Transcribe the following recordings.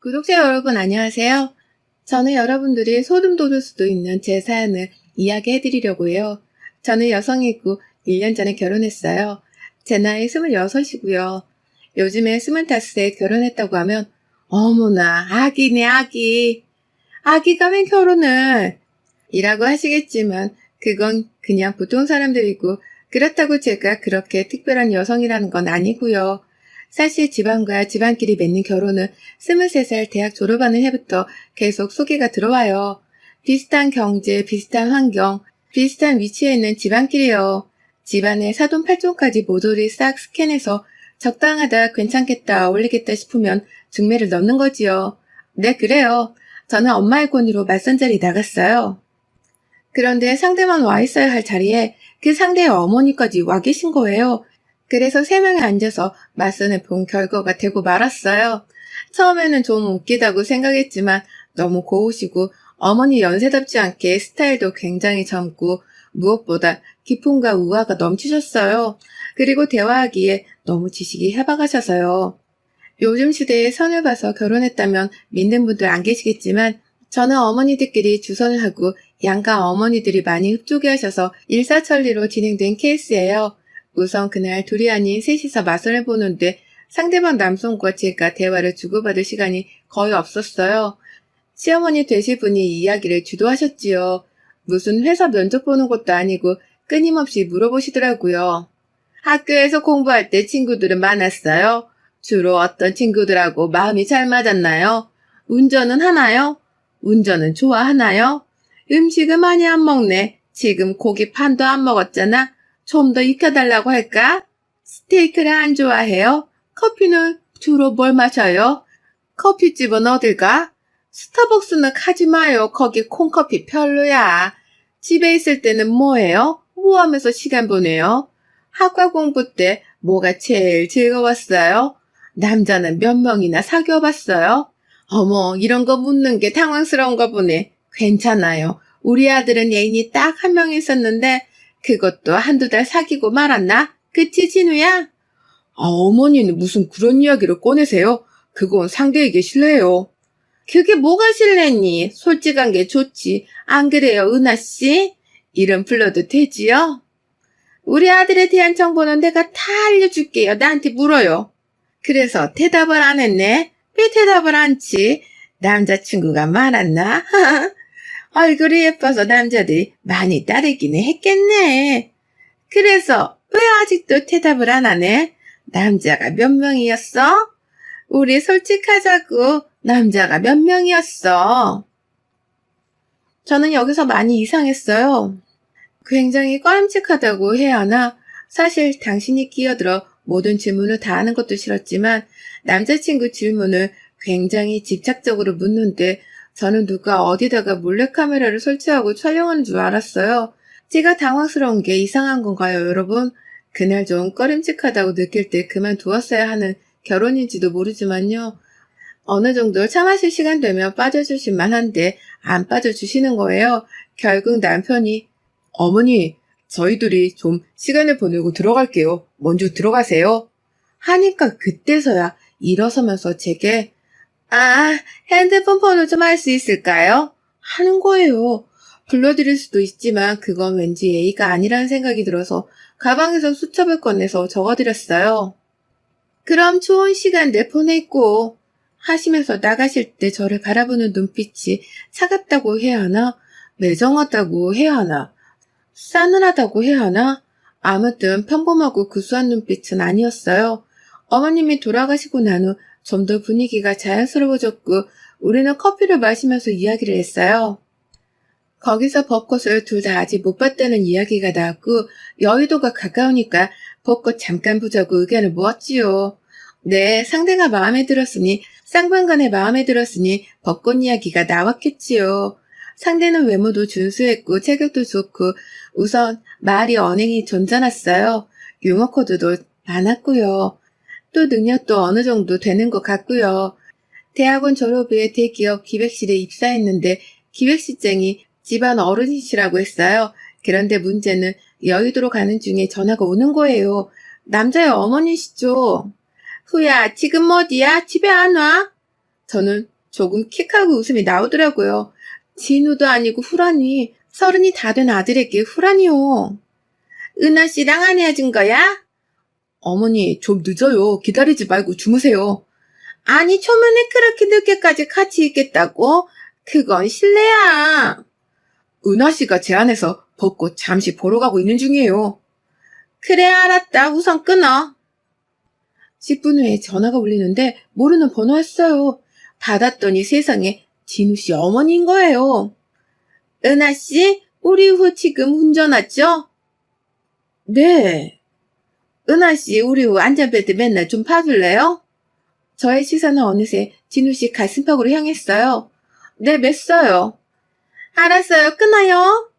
구독자 여러분 안녕하세요. 저는 여러분들이 소름 돋을 수도 있는 제 사연을 이야기해 드리려고 해요. 저는 여성이고 1년 전에 결혼했어요. 제 나이 26이고요. 요즘에 25세 결혼했다고 하면 어머나 아기네 아기. 아기가 웬 결혼을 이라고 하시겠지만 그건 그냥 보통 사람들이고 그렇다고 제가 그렇게 특별한 여성이라는 건 아니고요. 사실 집안과 집안끼리 맺는 결혼은 23살 대학 졸업하는 해부터 계속 소개가 들어와요. 비슷한 경제, 비슷한 환경, 비슷한 위치에 있는 집안끼리요. 집안의 사돈팔촌까지 모조리 싹 스캔해서 적당하다, 괜찮겠다, 어울리겠다 싶으면 중매를 넣는 거지요. 네, 그래요. 저는 엄마의 권유로 맞선 자리 나갔어요. 그런데 상대만 와 있어야 할 자리에 그 상대의 어머니까지 와 계신 거예요. 그래서 세 명이 앉아서 맞선을 본 결과가 되고 말았어요. 처음에는 좀 웃기다고 생각했지만 너무 고우시고 어머니 연세답지 않게 스타일도 굉장히 젊고 무엇보다 기품과 우아가 넘치셨어요. 그리고 대화하기에 너무 지식이 해박하셔서요. 요즘 시대에 선을 봐서 결혼했다면 믿는 분들 안 계시겠지만 저는 어머니들끼리 주선을 하고 양가 어머니들이 많이 흡족해 하셔서 일사천리로 진행된 케이스예요. 우선 그날 둘이 아닌 셋이서 맞선을 보는데 상대방 남성과 제가 대화를 주고받을 시간이 거의 없었어요. 시어머니 되실 분이 이야기를 주도하셨지요. 무슨 회사 면접 보는 것도 아니고 끊임없이 물어보시더라고요. 학교에서 공부할 때 친구들은 많았어요. 주로 어떤 친구들하고 마음이 잘 맞았나요? 운전은 하나요? 운전은 좋아하나요? 음식을 많이 안 먹네. 지금 고기 판도 안 먹었잖아. 좀 더 익혀달라고 할까? 스테이크를 안 좋아해요? 커피는 주로 뭘 마셔요? 커피집은 어딜가? 스타벅스는 가지 마요. 거기 콩커피 별로야. 집에 있을 때는 뭐해요? 뭐 하면서 시간 보내요? 학과 공부 때 뭐가 제일 즐거웠어요? 남자는 몇 명이나 사귀어 봤어요? 어머, 이런 거 묻는 게 당황스러운가 보네. 괜찮아요. 우리 아들은 애인이 딱 한 명 있었는데 그것도 한두 달 사귀고 말았나? 그치, 진우야? 아, 어머니는 무슨 그런 이야기를 꺼내세요? 그건 상대에게 실례요. 그게 뭐가 실례니? 솔직한 게 좋지. 안 그래요, 은하씨? 이름 불러도 되지요? 우리 아들에 대한 정보는 내가 다 알려줄게요. 나한테 물어요. 그래서 대답을 안 했네? 왜 대답을 안지? 남자친구가 많았나? 얼굴이 예뻐서 남자들이 많이 따르기는 했겠네. 그래서 왜 아직도 대답을 안 하네? 남자가 몇 명이었어? 우리 솔직하자고 남자가 몇 명이었어? 저는 여기서 많이 이상했어요. 굉장히 꺼림칙하다고 해야 하나? 사실 당신이 끼어들어 모든 질문을 다 하는 것도 싫었지만 남자친구 질문을 굉장히 집착적으로 묻는데 저는 누가 어디다가 몰래카메라를 설치하고 촬영하는 줄 알았어요. 제가 당황스러운 게 이상한 건가요, 여러분? 그날 좀 꺼림칙하다고 느낄 때 그만두었어야 하는 결혼인지도 모르지만요. 어느 정도 참으실 시간 되면 빠져주실 만한데 안 빠져주시는 거예요. 결국 남편이 어머니, 저희들이 좀 시간을 보내고 들어갈게요. 먼저 들어가세요. 하니까 그때서야 일어서면서 제게 아, 핸드폰 번호 좀알수 있을까요? 하는 거예요. 불러드릴 수도 있지만 그건 왠지 예의가 아니라는 생각이 들어서 가방에서 수첩을 꺼내서 적어드렸어요. 그럼 좋은 시간들 보냈고 하시면서 나가실 때 저를 바라보는 눈빛이 차갑다고 해야 하나? 매정하다고 해야 하나? 싸늘하다고 해야 하나? 아무튼 평범하고 구수한 눈빛은 아니었어요. 어머님이 돌아가시고 난 후 좀더 분위기가 자연스러워졌고 우리는 커피를 마시면서 이야기를 했어요. 거기서 벚꽃을 둘 다 아직 못 봤다는 이야기가 나왔고 여의도가 가까우니까 벚꽃 잠깐 보자고 의견을 모았지요. 네, 상대가 마음에 들었으니 쌍방간에 마음에 들었으니 벚꽃 이야기가 나왔겠지요. 상대는 외모도 준수했고 체격도 좋고 우선 말이 언행이 존잖았어요. 유머 코드도 많았고요. 또 능력도 어느 정도 되는 것 같고요. 대학원 졸업 후에 대기업 기획실에 입사했는데 기획실장이 집안 어른이시라고 했어요. 그런데 문제는 여의도로 가는 중에 전화가 오는 거예요. 남자의 어머니시죠. 후야, 지금 어디야? 집에 안 와? 저는 조금 킥하고 웃음이 나오더라고요. 진우도 아니고 후라니, 서른이 다 된 아들에게 후라니요. 은하 씨랑 안 헤어진 거야? 어머니, 좀 늦어요. 기다리지 말고 주무세요. 아니, 초면에 그렇게 늦게까지 같이 있겠다고? 그건 실례야. 은하 씨가 제 안에서 벚꽃 잠시 보러 가고 있는 중이에요. 그래, 알았다. 우선 끊어. 10분 후에 전화가 울리는데 모르는 번호였어요. 받았더니 세상에 진우 씨 어머니인 거예요. 은하 씨, 우리 후 지금 운전하죠? 네. 은하 씨, 우리 후 안전벨트 맨날 좀 파줄래요? 저의 시선은 어느새 진우 씨 가슴팍으로 향했어요. 네, 맸어요. 알았어요. 끊어요.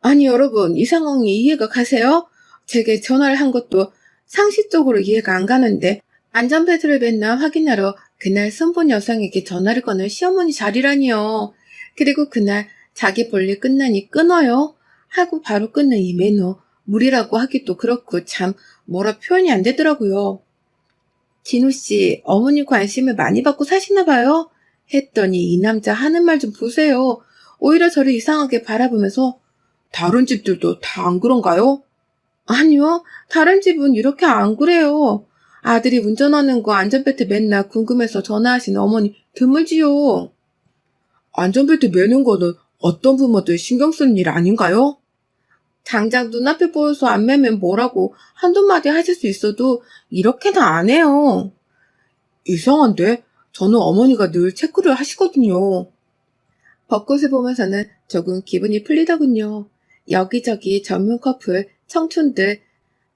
아니, 여러분, 이 상황이 이해가 가세요? 제게 전화를 한 것도 상식적으로 이해가 안 가는데, 안전벨트를 맸나 확인하러 그날 선본 여성에게 전화를 거는 시어머니 자리라니요. 그리고 그날 자기 볼일 끝나니 끊어요. 하고 바로 끊는 이 매너. 무리라고 하기도 그렇고 참 뭐라 표현이 안 되더라고요. 진우 씨, 어머니 관심을 많이 받고 사시나 봐요? 했더니 이 남자 하는 말 좀 보세요. 오히려 저를 이상하게 바라보면서 다른 집들도 다 안 그런가요? 아니요. 다른 집은 이렇게 안 그래요. 아들이 운전하는 거 안전벨트 맨날 궁금해서 전화하시는 어머니 드물지요. 안전벨트 매는 거는 어떤 부모들 신경 쓰는 일 아닌가요? 당장 눈앞에 보여서 안 매면 뭐라고 한두 마디 하실 수 있어도 이렇게는 안 해요. 이상한데 저는 어머니가 늘 체크를 하시거든요. 벚꽃을 보면서는 조금 기분이 풀리더군요. 여기저기 전문 커플, 청춘들,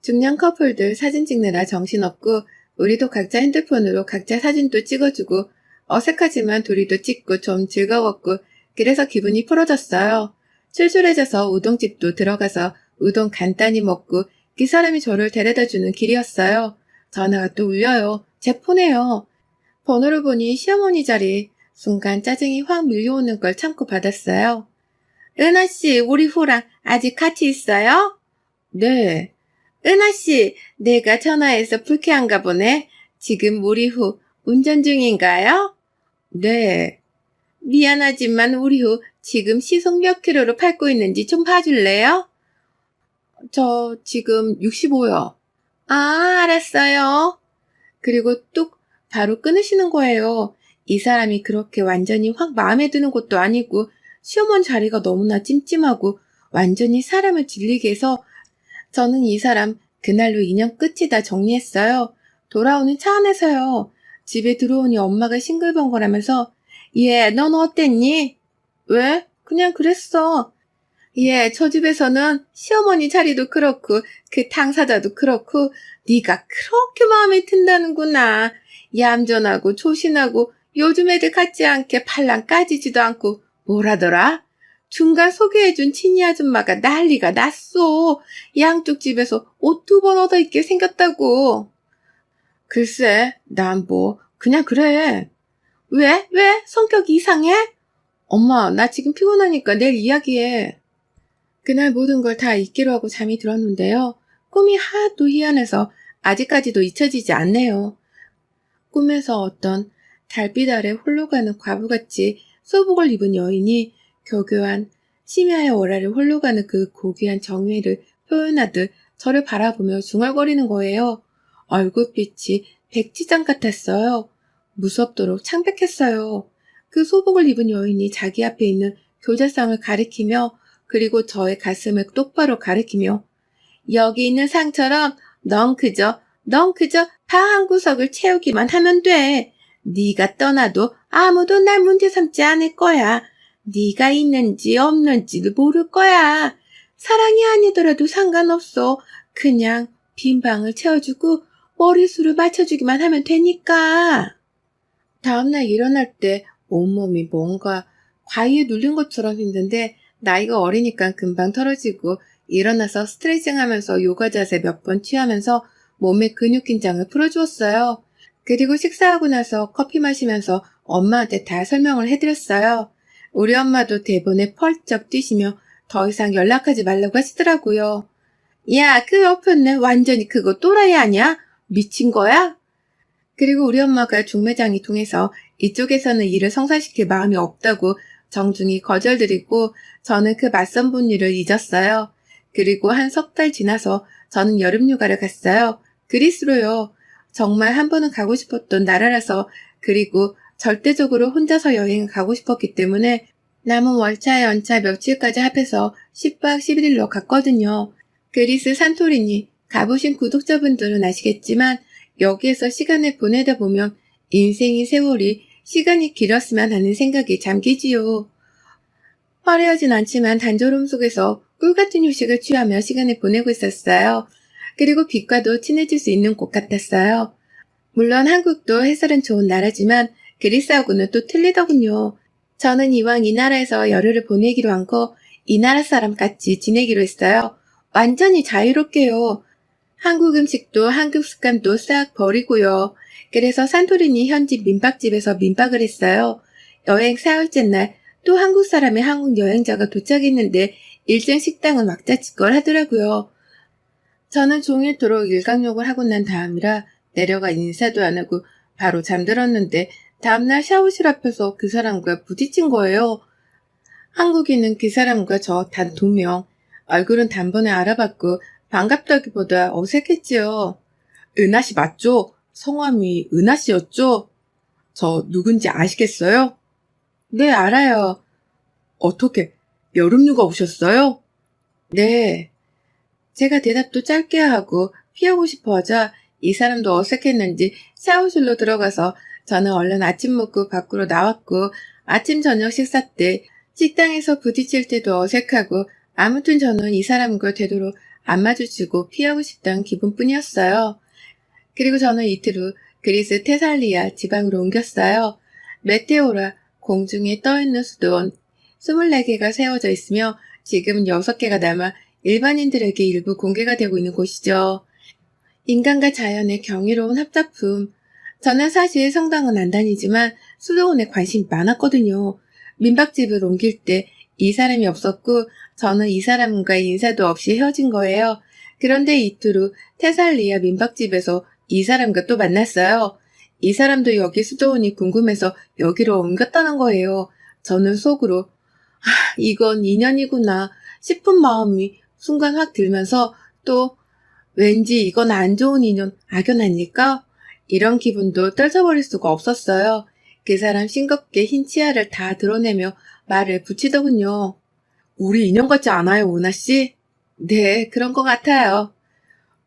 중년 커플들 사진 찍느라 정신없고 우리도 각자 핸드폰으로 각자 사진도 찍어주고 어색하지만 둘이도 찍고 좀 즐거웠고 그래서 기분이 풀어졌어요. 출출해져서 우동집도 들어가서 우동 간단히 먹고 그 사람이 저를 데려다주는 길이었어요. 전화가 또 울려요. 제 폰에요. 번호를 보니 시어머니 자리. 순간 짜증이 확 밀려오는 걸 참고 받았어요. 은하씨, 우리 후랑 아직 같이 있어요? 네. 은하씨, 내가 전화해서 불쾌한가 보네. 지금 우리 후 운전 중인가요? 네. 미안하지만 우리 후 지금 시속 몇 킬로로 밟고 있는지 좀 봐줄래요? 저 지금 65요. 아, 알았어요. 그리고 뚝 바로 끊으시는 거예요. 이 사람이 그렇게 완전히 확 마음에 드는 것도 아니고 시어머니 자리가 너무나 찜찜하고 완전히 사람을 질리게 해서 저는 이 사람 그날로 인연 끝이다 정리했어요. 돌아오는 차 안에서요. 집에 들어오니 엄마가 싱글벙글하면서 얘, 넌 어땠니? 왜? 그냥 그랬어. 예, 저 집에서는 시어머니 자리도 그렇고 그 당사자도 그렇고 네가 그렇게 마음에 든다는구나. 얌전하고 조신하고 요즘 애들 같지 않게 팔랑 까지지도 않고 뭐라더라? 중간 소개해준 친이 아줌마가 난리가 났어. 양쪽 집에서 옷 두 번 얻어 입게 생겼다고. 글쎄, 난 뭐 그냥 그래. 왜? 왜? 성격이 이상해? 엄마, 나 지금 피곤하니까 내일 이야기해. 그날 모든 걸 다 잊기로 하고 잠이 들었는데요. 꿈이 하도 희한해서 아직까지도 잊혀지지 않네요. 꿈에서 어떤 달빛 아래 홀로 가는 과부같이 소복을 입은 여인이 교교한 심야의 오라를 홀로 가는 그 고귀한 정회를 표현하듯 저를 바라보며 중얼거리는 거예요. 얼굴빛이 백지장 같았어요. 무섭도록 창백했어요. 그 소복을 입은 여인이 자기 앞에 있는 교자상을 가리키며 그리고 저의 가슴을 똑바로 가리키며 여기 있는 상처럼 넌 그저 넌 그저 방 한 구석을 채우기만 하면 돼. 네가 떠나도 아무도 날 문제 삼지 않을 거야. 네가 있는지 없는지도 모를 거야. 사랑이 아니더라도 상관없어. 그냥 빈 방을 채워주고 머리수를 맞춰주기만 하면 되니까. 다음날 일어날 때 온몸이 뭔가 과위에 눌린 것처럼 힘든데 나이가 어리니까 금방 털어지고 일어나서 스트레칭 하면서 요가 자세 몇 번 취하면서 몸의 근육 긴장을 풀어주었어요. 그리고 식사하고 나서 커피 마시면서 엄마한테 다 설명을 해드렸어요. 우리 엄마도 대본에 펄쩍 뛰시며 더 이상 연락하지 말라고 하시더라고요. 야, 그 옆에 는 완전히 그거 또라이 아니야? 미친 거야? 그리고 우리 엄마가 중매장이 통해서 이쪽에서는 일을 성사시킬 마음이 없다고 정중히 거절드리고 저는 그 맞선 본 일을 잊었어요. 그리고 한 석 달 지나서 저는 여름 휴가를 갔어요. 그리스로요. 정말 한 번은 가고 싶었던 나라라서 그리고 절대적으로 혼자서 여행 가고 싶었기 때문에 남은 월차 연차 며칠까지 합해서 10박 11일로 갔거든요. 그리스 산토리니 가보신 구독자분들은 아시겠지만 여기에서 시간을 보내다 보면 인생의 세월이 시간이 길었으면 하는 생각이 잠기지요. 화려하진 않지만 단조로움 속에서 꿀같은 휴식을 취하며 시간을 보내고 있었어요. 그리고 빛과도 친해질 수 있는 곳 같았어요. 물론 한국도 해설은 좋은 나라지만 그리스하고는 또 틀리더군요. 저는 이왕 이 나라에서 열흘을 보내기로 한 거 이 나라 사람 같이 지내기로 했어요. 완전히 자유롭게요. 한국 음식도 한국 습관도 싹 버리고요. 그래서 산토리니 현지 민박집에서 민박을 했어요. 여행 사흘째 날 또 한국 사람의 한국 여행자가 도착했는데 일정 식당은 왁자지껄 하더라고요. 저는 종일토록 일광욕을 하고 난 다음이라 내려가 인사도 안 하고 바로 잠들었는데 다음날 샤워실 앞에서 그 사람과 부딪힌 거예요. 한국인은 그 사람과 저 단 두 명. 얼굴은 단번에 알아봤고 반갑다기보다 어색했지요. 은하 씨 맞죠? 성함이 은하 씨였죠? 저 누군지 아시겠어요? 네, 알아요. 어떻게 여름휴가 오셨어요? 네. 제가 대답도 짧게 하고 피하고 싶어 하자 이 사람도 어색했는지 샤워실로 들어가서 저는 얼른 아침 먹고 밖으로 나왔고 아침 저녁 식사 때 식당에서 부딪힐 때도 어색하고 아무튼 저는 이 사람과 되도록 안 마주치고 피하고 싶다는 기분뿐이었어요. 그리고 저는 이틀 후 그리스 테살리아 지방으로 옮겼어요. 메테오라 공중에 떠있는 수도원 24개가 세워져 있으며 지금은 6개가 남아 일반인들에게 일부 공개가 되고 있는 곳이죠. 인간과 자연의 경이로운 합작품. 저는 사실 성당은 안 다니지만 수도원에 관심이 많았거든요. 민박집을 옮길 때 이 사람이 없었고 저는 이 사람과 인사도 없이 헤어진 거예요. 그런데 이틀 후 테살리아 민박집에서 이 사람과 또 만났어요. 이 사람도 여기 수도원이 궁금해서 여기로 옮겼다는 거예요. 저는 속으로 아, 이건 인연이구나 싶은 마음이 순간 확 들면서 또 왠지 이건 안 좋은 인연 악연 아닐까? 이런 기분도 떨쳐버릴 수가 없었어요. 그 사람 싱겁게 흰 치아를 다 드러내며 말을 붙이더군요. 우리 인연 같지 않아요, 은하 씨? 네, 그런 것 같아요.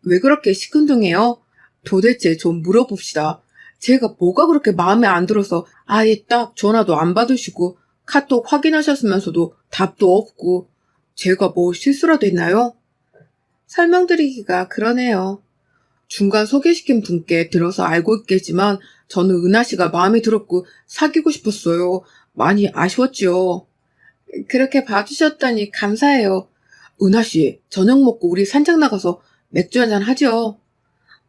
왜 그렇게 시큰둥해요? 도대체 좀 물어봅시다. 제가 뭐가 그렇게 마음에 안 들어서 아예 딱 전화도 안 받으시고 카톡 확인하셨으면서도 답도 없고 제가 뭐 실수라도 했나요? 설명드리기가 그러네요. 중간 소개시킨 분께 들어서 알고 있겠지만 저는 은하 씨가 마음에 들었고 사귀고 싶었어요. 많이 아쉬웠지요. 그렇게 봐주셨다니 감사해요. 은하 씨, 저녁 먹고 우리 산책 나가서 맥주 한잔 하죠.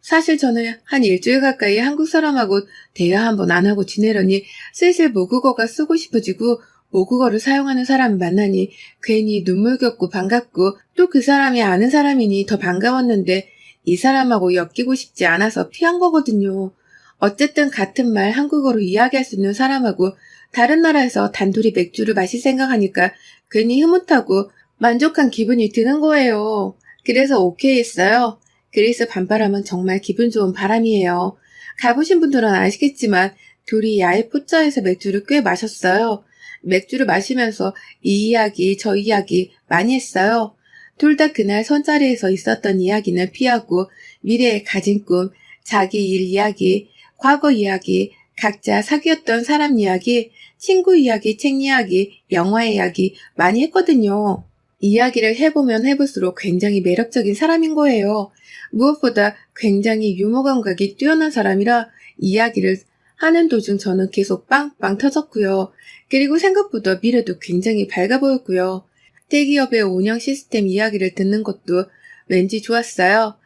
사실 저는 한 일주일 가까이 한국 사람하고 대화 한번 안 하고 지내려니 슬슬 모국어가 쓰고 싶어지고 모국어를 사용하는 사람 만나니 괜히 눈물 겪고 반갑고 또 그 사람이 아는 사람이니 더 반가웠는데 이 사람하고 엮이고 싶지 않아서 피한 거거든요. 어쨌든 같은 말 한국어로 이야기할 수 있는 사람하고 다른 나라에서 단둘이 맥주를 마실 생각하니까 괜히 흐뭇하고 만족한 기분이 드는 거예요. 그래서 오케이 했어요. 그리스 밤바람은 정말 기분 좋은 바람이에요. 가보신 분들은 아시겠지만 둘이 야외 포차에서 맥주를 꽤 마셨어요. 맥주를 마시면서 이 이야기 저 이야기 많이 했어요. 둘 다 그날 선자리에서 있었던 이야기는 피하고 미래에 가진 꿈, 자기 일 이야기, 과거 이야기, 각자 사귀었던 사람 이야기, 친구 이야기, 책 이야기, 영화 이야기 많이 했거든요. 이야기를 해보면 해볼수록 굉장히 매력적인 사람인 거예요. 무엇보다 굉장히 유머 감각이 뛰어난 사람이라 이야기를 하는 도중 저는 계속 빵빵 터졌고요. 그리고 생각보다 미래도 굉장히 밝아 보였고요. 대기업의 운영 시스템 이야기를 듣는 것도 왠지 좋았어요.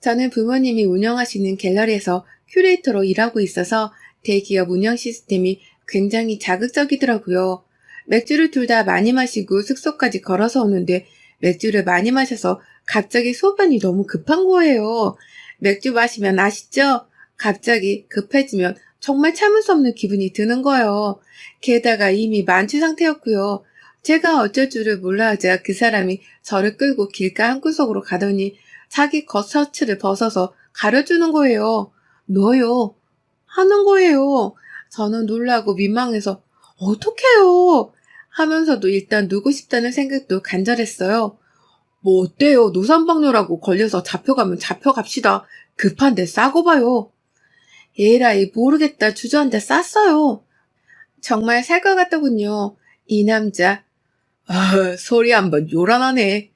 저는 부모님이 운영하시는 갤러리에서 큐레이터로 일하고 있어서 대기업 운영 시스템이 굉장히 자극적이더라고요. 맥주를 둘 다 많이 마시고 숙소까지 걸어서 오는데 맥주를 많이 마셔서 갑자기 소변이 너무 급한 거예요. 맥주 마시면 아시죠? 갑자기 급해지면 정말 참을 수 없는 기분이 드는 거예요. 게다가 이미 만취 상태였고요. 제가 어쩔 줄을 몰라 하자 그 사람이 저를 끌고 길가 한구석으로 가더니 자기 겉셔츠를 벗어서 가려주는 거예요. 너요. 하는 거예요. 저는 놀라고 민망해서 어떡해요. 하면서도 일단 누고 싶다는 생각도 간절했어요. 뭐 어때요? 노산방뇨라고 걸려서 잡혀가면 잡혀갑시다. 급한데 싸고 봐요. 에라이 모르겠다 주저앉아 쌌어요. 정말 살 것 같더군요. 이 남자. 아, 소리 한번 요란하네.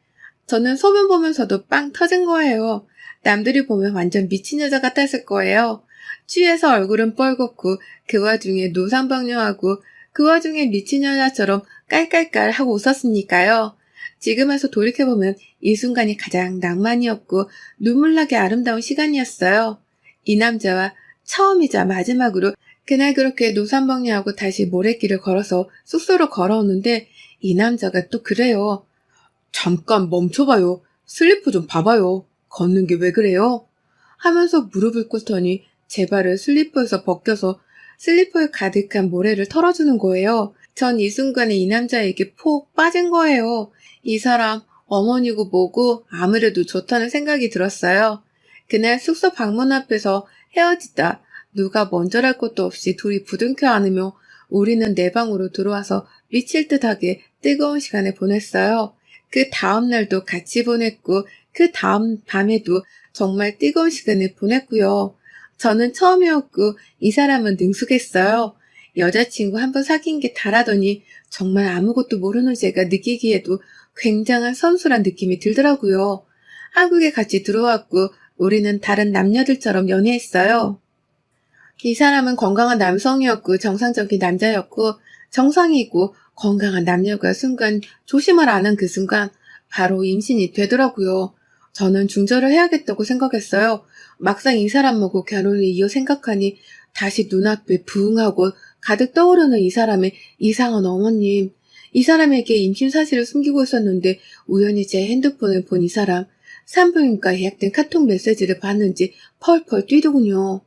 저는 소문 보면서도 빵 터진 거예요. 남들이 보면 완전 미친 여자 같았을 거예요. 취해서 얼굴은 뻘겋고 그 와중에 노상방뇨하고 그 와중에 미친 여자처럼 깔깔깔 하고 웃었으니까요. 지금 와서 돌이켜보면 이 순간이 가장 낭만이었고 눈물나게 아름다운 시간이었어요. 이 남자와 처음이자 마지막으로 그날 그렇게 노산방뇨하고 다시 모래길을 걸어서 숙소로 걸어오는데 이 남자가 또 그래요. 잠깐 멈춰봐요. 슬리퍼 좀 봐봐요. 걷는 게 왜 그래요? 하면서 무릎을 꿇더니 제 발을 슬리퍼에서 벗겨서 슬리퍼에 가득한 모래를 털어주는 거예요. 전 이 순간에 이 남자에게 폭 빠진 거예요. 이 사람 어머니고 뭐고 아무래도 좋다는 생각이 들었어요. 그날 숙소 방문 앞에서 헤어지다 누가 먼저랄 것도 없이 둘이 부둥켜 안으며 우리는 내 방으로 들어와서 미칠 듯하게 뜨거운 시간을 보냈어요. 그 다음 날도 같이 보냈고 그 다음 밤에도 정말 뜨거운 시간을 보냈고요. 저는 처음이었고 이 사람은 능숙했어요. 여자친구 한 번 사귄 게 다라더니 정말 아무것도 모르는 제가 느끼기에도 굉장한 선수란 느낌이 들더라고요. 한국에 같이 들어왔고 우리는 다른 남녀들처럼 연애했어요. 이 사람은 건강한 남성이었고 정상적인 남자였고 정상이고 건강한 남녀가 순간 조심을 안 한 그 순간 바로 임신이 되더라고요. 저는 중절을 해야겠다고 생각했어요. 막상 이 사람하고 결혼을 이어 생각하니 다시 눈앞에 부응하고 가득 떠오르는 이 사람의 이상한 어머님. 이 사람에게 임신 사실을 숨기고 있었는데 우연히 제 핸드폰을 본 이 사람 산부인과 예약된 카톡 메시지를 봤는지 펄펄 뛰더군요.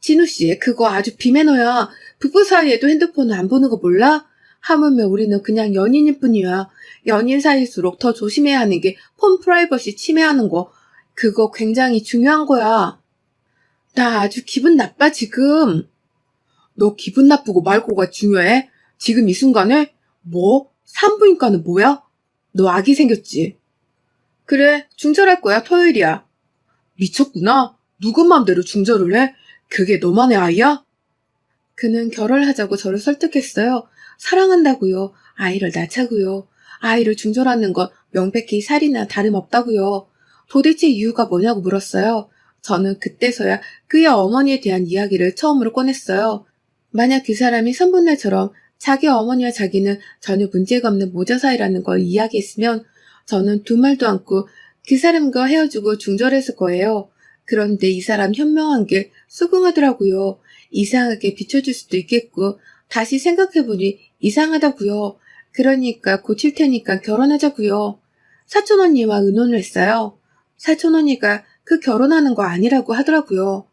진우씨, 그거 아주 비매너야. 부부 사이에도 핸드폰을 안 보는 거 몰라? 하물며 우리는 그냥 연인일 뿐이야. 연인 사이일수록 더 조심해야 하는 게 폰 프라이버시 침해하는 거. 그거 굉장히 중요한 거야. 나 아주 기분 나빠, 지금. 너 기분 나쁘고 말고가 중요해? 지금 이 순간에? 뭐? 산부인과는 뭐야? 너 아기 생겼지? 그래, 중절할 거야, 토요일이야. 미쳤구나. 누구 맘대로 중절을 해? 그게 너만의 아이야? 그는 결혼하자고 저를 설득했어요. 사랑한다고요. 아이를 낳자고요. 아이를 중절하는 건 명백히 살이나 다름없다고요. 도대체 이유가 뭐냐고 물었어요. 저는 그때서야 그의 어머니에 대한 이야기를 처음으로 꺼냈어요. 만약 그 사람이 선분날처럼 자기 어머니와 자기는 전혀 문제가 없는 모자 사이라는 걸 이야기했으면 저는 두 말도 않고 그 사람과 헤어지고 중절했을 거예요. 그런데 이 사람 현명한 게 수긍하더라고요. 이상하게 비춰줄 수도 있겠고 다시 생각해보니 이상하다고요. 그러니까 고칠 테니까 결혼하자고요. 사촌 언니와 의논을 했어요. 사촌 언니가 그 결혼하는 거 아니라고 하더라고요.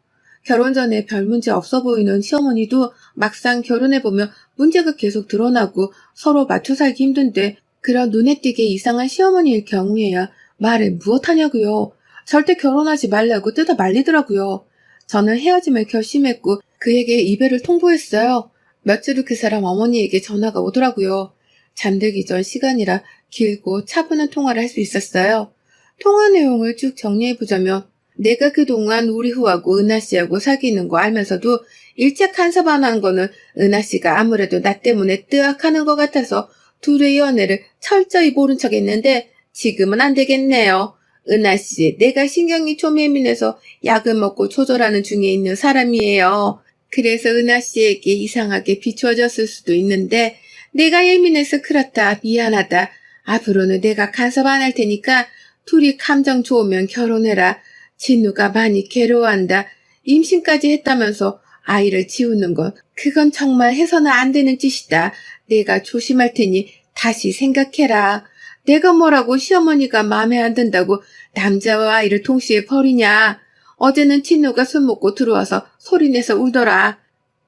결혼 전에 별 문제 없어 보이는 시어머니도 막상 결혼해보면 문제가 계속 드러나고 서로 맞춰 살기 힘든데 그런 눈에 띄게 이상한 시어머니일 경우에야 말을 무엇하냐고요. 절대 결혼하지 말라고 뜯어 말리더라고요. 저는 헤어짐을 결심했고 그에게 이별을 통보했어요. 며칠 후 그 사람 어머니에게 전화가 오더라고요. 잠들기 전 시간이라 길고 차분한 통화를 할 수 있었어요. 통화 내용을 쭉 정리해보자면 내가 그동안 우리 후하고 은하 씨하고 사귀는 거 알면서도 일찍 간섭안 거는 은하 씨가 아무래도 나 때문에 뜨악하는 것 같아서 둘의 연애를 철저히 모른 척 했는데 지금은 안 되겠네요. 은하 씨, 내가 신경이 좀 예민해서 약을 먹고 조절하는 중에 있는 사람이에요. 그래서 은하 씨에게 이상하게 비추어졌을 수도 있는데 내가 예민해서 그렇다. 미안하다. 앞으로는 내가 간섭 안 할 테니까 둘이 감정 좋으면 결혼해라. 진우가 많이 괴로워한다. 임신까지 했다면서 아이를 지우는 건 그건 정말 해서는 안 되는 짓이다. 내가 조심할 테니 다시 생각해라. 내가 뭐라고 시어머니가 마음에 안 든다고 남자와 아이를 동시에 버리냐. 어제는 친누가 술 먹고 들어와서 소리내서 울더라.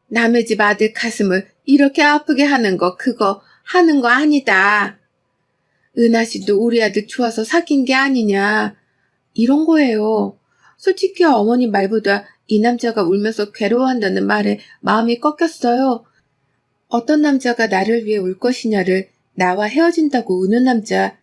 남의 집 아들 가슴을 이렇게 아프게 하는 거 그거 하는 거 아니다. 은하 씨도 우리 아들 좋아서 사귄 게 아니냐. 이런 거예요. 솔직히 어머니 말보다 이 남자가 울면서 괴로워한다는 말에 마음이 꺾였어요. 어떤 남자가 나를 위해 울 것이냐를 나와 헤어진다고 우는 남자.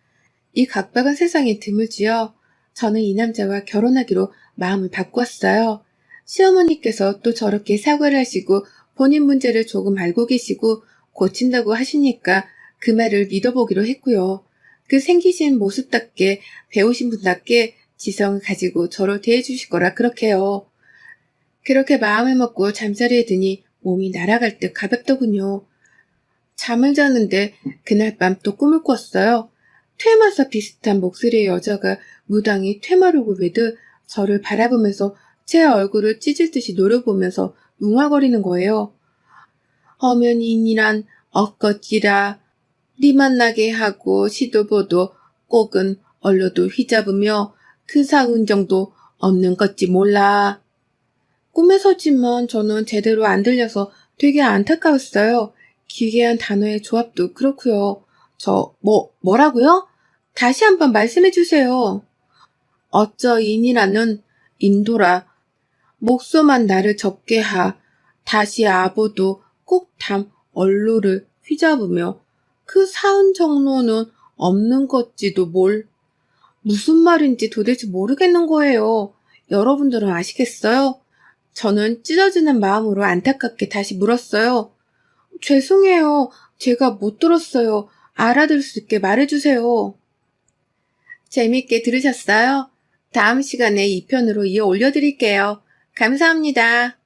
이 각박한 세상에 드물지요. 저는 이 남자와 결혼하기로 마음을 바꾸었어요. 시어머니께서 또 저렇게 사과를 하시고 본인 문제를 조금 알고 계시고 고친다고 하시니까 그 말을 믿어보기로 했고요. 그 생기신 모습답게 배우신 분답게 지성을 가지고 저를 대해 주실 거라 그렇게요. 그렇게 마음을 먹고 잠자리에 드니 몸이 날아갈 듯 가볍더군요. 잠을 자는데 그날 밤 또 꿈을 꿨어요. 퇴마사 비슷한 목소리의 여자가 무당히 퇴마룩을 외듯 저를 바라보면서 제 얼굴을 찢을 듯이 노려보면서 웅얼거리는 거예요. 어면인이란 엇것지라 니 만나게 하고 시도보도 꼭은 얼려도 휘잡으며 그 사은 정도 없는 것지 몰라. 꿈에서지만 저는 제대로 안 들려서 되게 안타까웠어요. 기괴한 단어의 조합도 그렇고요. 저, 뭐, 뭐라고요? 다시 한번 말씀해 주세요. 어쩌 인이라는 인도라. 목소만 나를 접게 하. 다시 아보도 꼭담 얼로를 휘잡으며 그 사은 정로는 없는 것지도 뭘. 무슨 말인지 도대체 모르겠는 거예요. 여러분들은 아시겠어요? 저는 찢어지는 마음으로 안타깝게 다시 물었어요. 죄송해요. 제가 못 들었어요. 알아들 수 있게 말해주세요. 재밌게 들으셨어요? 다음 시간에 2편으로 이어 올려드릴게요. 감사합니다.